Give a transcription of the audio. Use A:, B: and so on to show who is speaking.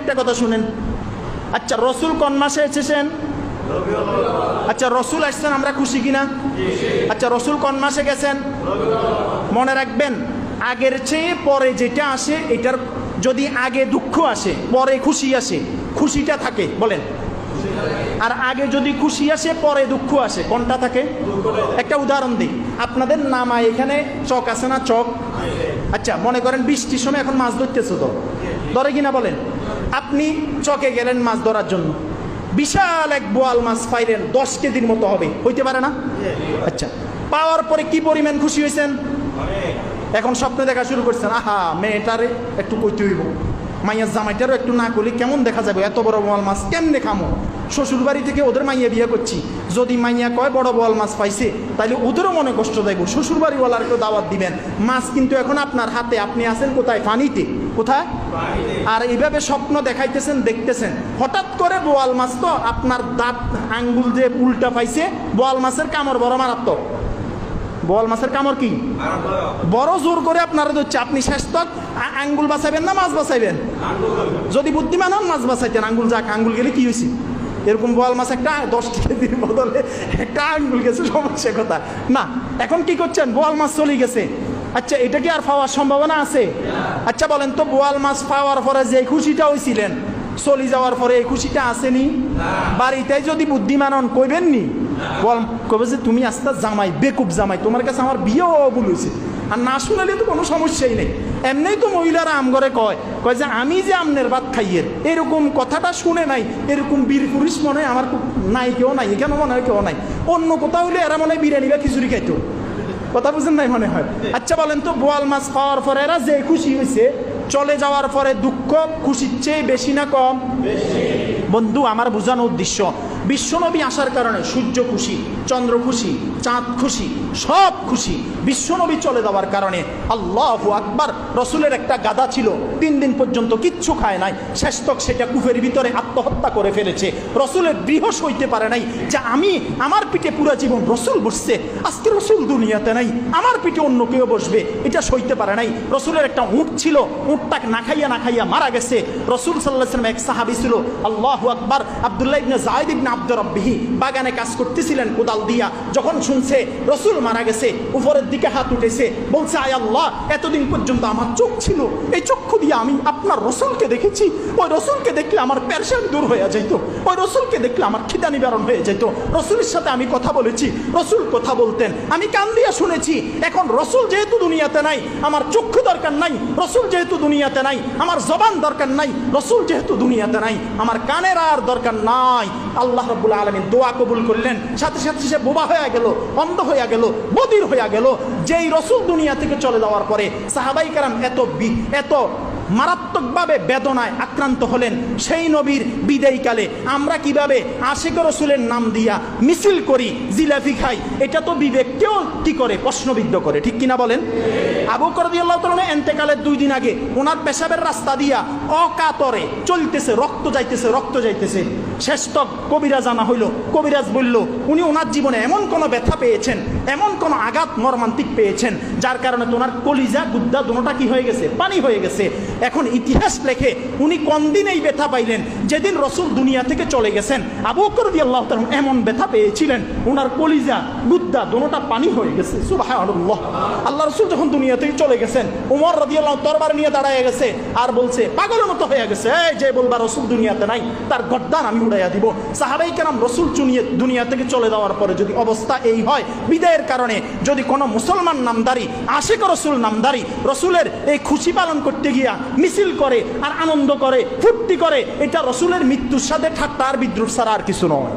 A: একটা কথা শুনেন। আচ্ছা রসুল কোন মাসে এসেছেন? আচ্ছা রসুল আসছেন, আমরা খুশি কিনা? আচ্ছা রসুল কোন মাসে গেছেন? মনে রাখবেন, আগের চেয়ে পরে যেটা আসে, এটার যদি আগে দুঃখ আসে, পরে খুশি আসে, খুশিটা থাকে, বলেন। আর আগে যদি খুশি আসে, পরে দুঃখ আসে, কোনটা থাকে? একটা উদাহরণ দিই। আপনাদের নামায় এখানে চক আছে না? চক? আচ্ছা মনে করেন বৃষ্টির সময় এখন মাছ ধরতেছো তো। ধরে কিনা বলেন। আপনি চকে গেলেন মাছ ধরার জন্য। বিশাল এক বোয়াল মাছ পাইলেন, দশ কেজির মতো হবে। হইতে পারে না? আচ্ছা পাওয়ার পরে কি পরিমাণ খুশি হয়েছেন এখন স্বপ্নে দেখা শুরু করছেন, আহা, মেয়েটারে একটু কইতে হইব। মাইয়ার জামাইটারও একটু না করলে কেমন দেখা যাবে? এত বড় বোয়াল মাছ কেমনে খামো? শ্বশুর বাড়ি থেকে ওদের মাইয়া বিয়ে করছি। যদি মাইয়া কয় বড় বোয়াল মাছ পাইছে তাহলে ওদেরও মনে কষ্ট দেবো শ্বশুর বাড়িওয়ালারকে দাওয়াত দিবেন। মাছ কিন্তু এখন আপনার হাতে। আপনি আছেন কোথায়? পানিতে কোথায়? আর এইভাবে স্বপ্ন দেখাইতেছেন, দেখতেছেন। হঠাৎ করে বোয়াল মাছ তো আপনার দাঁত, আঙ্গুল যে উল্টা পাইছে, বোয়াল মাছের কামড় বড় মারাত্মক। বোয়াল মাছের কামড় কি? বড় জোর করে আপনারা ধরছে। আপনি শেষ তক আঙ্গুল বাঁচাইবেন না মাছ বাঁচাইবেন? যদি বুদ্ধিমান হন, মাছ বাঁচাইতেন। আঙ্গুল যাক, আঙ্গুল গেলে কি হয়েছে এরকম বোয়াল মাছ একটা দশ কেজির বদলে একটা আঙ্গুল গেছে, সমস্যা কথা। না, এখন কি করছেন? বোয়াল মাছ চলে গেছে। আচ্ছা এটা কি আর পাওয়ার সম্ভাবনা আছে? আচ্ছা বলেন তো, বোয়াল মাছ পাওয়ার পরে যে খুশিটা হয়েছিলেন চলে যাওয়ার পরে এই খুশিটা আসেনি? বাড়িতে যদি বুদ্ধিমান হন, কইবেন নি? বল কবে যে, তুমি আস্তে জামাই, বেকুব জামাই, তোমার কাছে আমার বিয়েও হয়েছে আর না শুনালে তো কোনো সমস্যাই নেই। এমনি তো মহিলারা আম করে কয় কয় যে আমি যে আমনের ভাত খাইয়ের, এরকম কথাটা শুনে নাই, এরকম বীর পুরুষ মনে হয় আমার নাই, কেউ নাই, কেন মনে হয় কেউ নাই? অন্য কোথাও হলে এরা মনে হয় বিরিয়ানি বা খিচুড়ি খাইতো। কথা বুঝেন নাই মনে হয়? আচ্ছা বলেন তো, বোয়াল মাছ খাওয়ার পরে এরা যে খুশি হয়েছে চলে যাওয়ার পরে দুঃখ, খুশির চেয়ে বেশি না কম? বন্ধু, আমার বোঝানো উদ্দেশ্য, বিশ্বনবী আসার কারণে সূর্য খুশি, চন্দ্র খুশি, চাঁদ খুশি, সব খুশি। বিশ্বনবী চলে যাওয়ার কারণে আল্লাহ আকবার, রসুলের একটা গাদা ছিল, তিন দিন পর্যন্ত কিচ্ছু খায় নাই। শেষতক সেটা কুফের ভিতরে আত্মহত্যা করে ফেলেছে। রসুলের বৃহস হইতে পারে নাই। যে আমি, আমার পিঠে পুরো জীবন রসুল বসছে, আজকে রসুল দুনিয়াতে নাই, আমার পিঠে অন্য কেউ বসবে, এটা সইতে পারে নাই। রসুলের একটা উঁট ছিল উঁটটা না খাইয়া না খাইয়া মারা গেছে। রসুল সাল্লাহ সাল্লাম এক সাহাবি ছিল, আল্লাহ আকবার, আবদুল্লাহ ইবনে জায়দ ইবনে আব্দুর বাগানে কাজ করতেছিলেন কোদাল দিয়া, যখন শুনছে রসুল মারা গেছে, উপরের দিকে হাত উঠেছে, বলছে, আয় আল্লাহ, এতদিন পর্যন্ত আমার চোখ ছিল, এই চক্ষু দিয়ে আমি আপনার রসুলকে দেখেছি, ওই রসুলকে দেখলে আমার প্যারশান দূর হয়ে যেত ওই রসুলকে দেখলে আমার খিদা নিবারণ হয়ে যেত রসুলের সাথে আমি কথা বলেছি, রসুল কথা বলতেন, আমি কান দিয়া শুনেছি, এখন রসুল যেহেতু দুনিয়াতে নাই, আমার চক্ষু দরকার নাই, রসুল যেহেতু দুনিয়াতে নাই, আমার জবান দরকার নাই, রসুল যেহেতু দুনিয়াতে নাই, আমার কানের আর দরকার নাই। আল্লাহ রবুল আলমিন দোয়া কবুল করলেন, সাথে সাথে সে বোবা হয়ে গেল, অন্ধ হয়ে গেল, বদির হইয়া গেল। যেই রসুল দুনিয়া থেকে চলে যাওয়ার পরে সাহাবাই কারাম এত এত মারাত্মকভাবে বেদনায় আক্রান্ত হলেন সেই নবীর বিদায়কালে। আমরা কীভাবে আশেক রসুলের নাম দিয়া মিছিল করি, জিলাফি খাই, এটা তো বিবেককেও কি করে, প্রশ্নবিদ্ধ করে, ঠিক কিনা বলেন? আবু করদি আল্লাহ তালনে এন্তেকালের দুই দিন আগে ওনার পেশাবের রাস্তা দিয়া অকাতরে চলতেছে, রক্ত যাইতেছে রক্ত যাইতেছে। শেষ তক কবিরাজ আনা হইল, কবিরাজ বলল, উনি ওনার জীবনে এমন কোনো ব্যথা পেয়েছেন, এমন কোনো আঘাত মর্মান্তিক পেয়েছেন, যার কারণে তো ওনার কলিজা, গুদ্দা দুটোটা কি হয়ে গেছে, পানি হয়ে গেছে। এখন ইতিহাস লেখে উনি কোন দিন এই ব্যথা পাইলেন? যেদিন রসুল দুনিয়া থেকে চলে গেছেন। আবু করদি আল্লাহ এমন ব্যথা পেয়েছিলেন ওনার কলিজা, গুদ্দা দুটোটা পানি হয়ে গেছে। সুবাহ আল্লাহ রসুল যখন দুনিয়া থেকে চলে গেছেন, উমর রদি আল্লাহ তরবার নিয়ে দাঁড়ায় গেছে আর বলছে, পাগলের মতো হয়ে গেছে। এই যে বলবা, রসুল দুনিয়াতে নাই, তার গদ্দান আমি উড়াইয়া দিব। সাহাবাই কেরাম রসুল চুনিয়ে দুনিয়া থেকে চলে যাওয়ার পরে যদি অবস্থা এই হয়, বিদায়ের কারণে যদি কোনো মুসলমান নামদারি, আশেক রসুল নামদারি, রসুলের এই খুশি পালন করতে গিয়া মিছিল করে আর আনন্দ করে, ফুর্তি করে, এটা রসুলের মৃত্যুর সাথে ঠাট্টা আর বিদ্রুপ ছাড়া আর কিছু নয়।